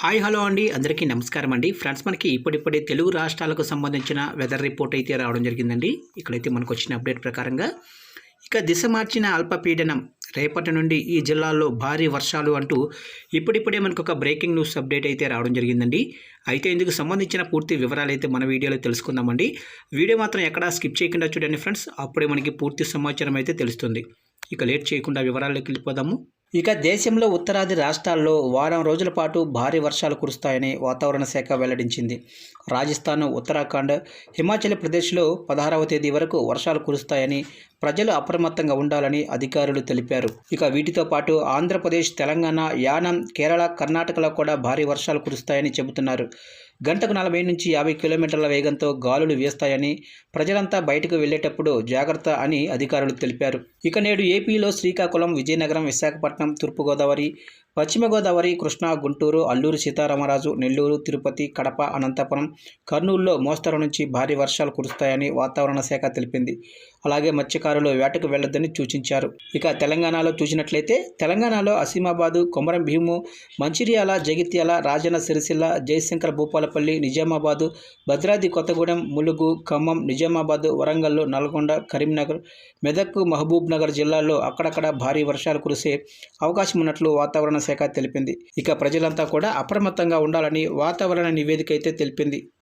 Hi hello అండి. అందరికీ నమస్కారం అండి. ఫ్రెండ్స్ మనకి ఇప్పుడిప్పుడే తెలుగు రాష్ట్రాలకు సంబంధించిన వెదర్ రిపోర్ట్ అయితే రావడం జరిగిందండి. ఇక్కడైతే మనకు వచ్చిన అప్డేట్ ప్రకారంగా ఇక దిశ మార్చిన అల్పపీడనం రేపటి నుండి ఈ జిల్లాల్లో భారీ వర్షాలు అంటూ ఇప్పుడిప్పుడే మనకు ఒక బ్రేకింగ్ న్యూస్ అప్డేట్ అయితే రావడం జరిగిందండి. అయితే ఇందుకు సంబంధించిన పూర్తి వివరాలు అయితే మన వీడియోలో తెలుసుకుందామండి. వీడియో మాత్రం ఎక్కడా స్కిప్ చేయకుండా చూడండి ఫ్రెండ్స్. అప్పుడే మనకి పూర్తి సమాచారం అయితే తెలుస్తుంది. ఇక లేట్ చేయకుండా వివరాల్లోకి వెళ్ళిపోదాము. ఇక దేశంలో ఉత్తరాది రాష్ట్రాల్లో వారం రోజుల పాటు భారీ వర్షాలు కురుస్తాయని వాతావరణ శాఖ వెల్లడించింది. రాజస్థాన్ ఉత్తరాఖండ్ హిమాచల్ ప్రదేశ్లో పదహారవ తేదీ వరకు వర్షాలు కురుస్తాయని ప్రజలు అప్రమత్తంగా ఉండాలని అధికారులు తెలిపారు. ఇక వీటితో పాటు ఆంధ్రప్రదేశ్ తెలంగాణ యానం కేరళ కర్ణాటకలో కూడా భారీ వర్షాలు కురుస్తాయని చెబుతున్నారు. గంటకు నలభై నుంచి యాభై కిలోమీటర్ల వేగంతో గాలులు వీస్తాయని ప్రజలంతా బయటకు వెళ్ళేటప్పుడు జాగ్రత్త అని అధికారులు తెలిపారు. ఇక నేడు ఏపీలో శ్రీకాకుళం విజయనగరం విశాఖపట్నం తూర్పుగోదావరి పశ్చిమ గోదావరి కృష్ణా గుంటూరు అల్లూరు సీతారామరాజు నెల్లూరు తిరుపతి కడప అనంతపురం కర్నూలులో మోస్తరు నుంచి భారీ వర్షాలు కురుస్తాయని వాతావరణ శాఖ తెలిపింది. అలాగే మత్స్యకారులు వేటకు వెళ్ళొద్దని సూచించారు. ఇక తెలంగాణలో చూసినట్లయితే తెలంగాణలో అసీమాబాదు కొమరం భీము మంచిర్యాల జగిత్యాల రాజన్న సిరిసిల్ల జయశంకర్ భూపాలపల్లి నిజామాబాదు భద్రాద్రి కొత్తగూడెం ములుగు ఖమ్మం నిజామాబాద్ వరంగల్ నల్గొండ కరీంనగర్ మెదక్ మహబూబ్ నగర్ జిల్లాల్లో అక్కడక్కడ భారీ వర్షాలు కురిసే అవకాశం ఉన్నట్లు వాతావరణ శాఖ తెలిపింది. ఇక ప్రజలంతా కూడా అప్రమత్తంగా ఉండాలని వాతావరణ నివేదిక అయితే తెలిపింది.